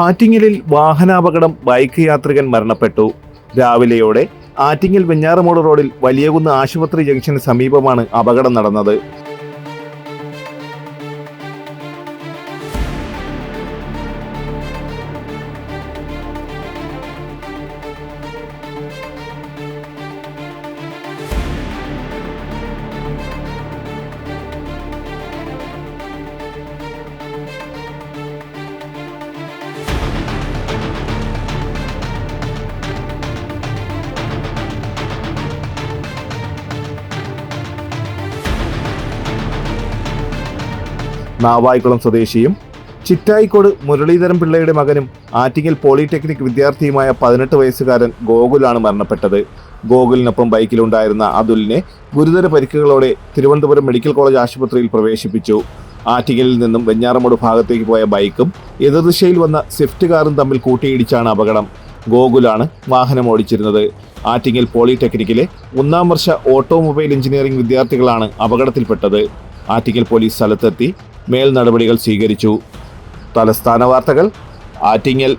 ആറ്റിങ്ങലിൽ വാഹനാപകടം ബൈക്ക് യാത്രികൻ മരണപ്പെട്ടു. രാവിലെയോടെ ആറ്റിങ്ങൽ വെഞ്ഞാറമൂട് റോഡിൽ വലിയകുന്ന് ആശുപത്രി ജംഗ്ഷന് സമീപമാണ് അപകടം നടന്നത്. നാവായിക്കുളം സ്വദേശിയും ചിറ്റായിക്കോട് മുരളീധരൻ പിള്ളയുടെ മകനും ആറ്റിങ്ങൽ പോളിടെക്നിക് വിദ്യാർത്ഥിയുമായ പതിനെട്ട് വയസ്സുകാരൻ ഗോകുലാണ് മരണപ്പെട്ടത്. ഗോകുലിനൊപ്പം ബൈക്കിലുണ്ടായിരുന്ന അതുലിനെ ഗുരുതര പരിക്കുകളോടെ തിരുവനന്തപുരം മെഡിക്കൽ കോളേജ് ആശുപത്രിയിൽ പ്രവേശിപ്പിച്ചു. ആറ്റിങ്ങലിൽ നിന്നും വെഞ്ഞാറമൂട് ഭാഗത്തേക്ക് പോയ ബൈക്കും എതിർദിശയിൽ വന്ന സ്വിഫ്റ്റ് കാറും തമ്മിൽ കൂട്ടിയിടിച്ചാണ് അപകടം. ഗോകുലാണ് വാഹനം ഓടിച്ചിരുന്നത്. ആറ്റിങ്ങൽ പോളിടെക്നിക്കിലെ ഒന്നാം വർഷ ഓട്ടോമൊബൈൽ എഞ്ചിനീയറിംഗ് വിദ്യാർത്ഥികളാണ് അപകടത്തിൽപ്പെട്ടത്. ആറ്റിങ്ങൽ പോലീസ് സ്ഥലത്തെത്തി മേൽ നടപടികൾ സ്വീകരിച്ചു. തലസ്ഥാന വാർത്തകൾ ആറ്റിങ്ങൽ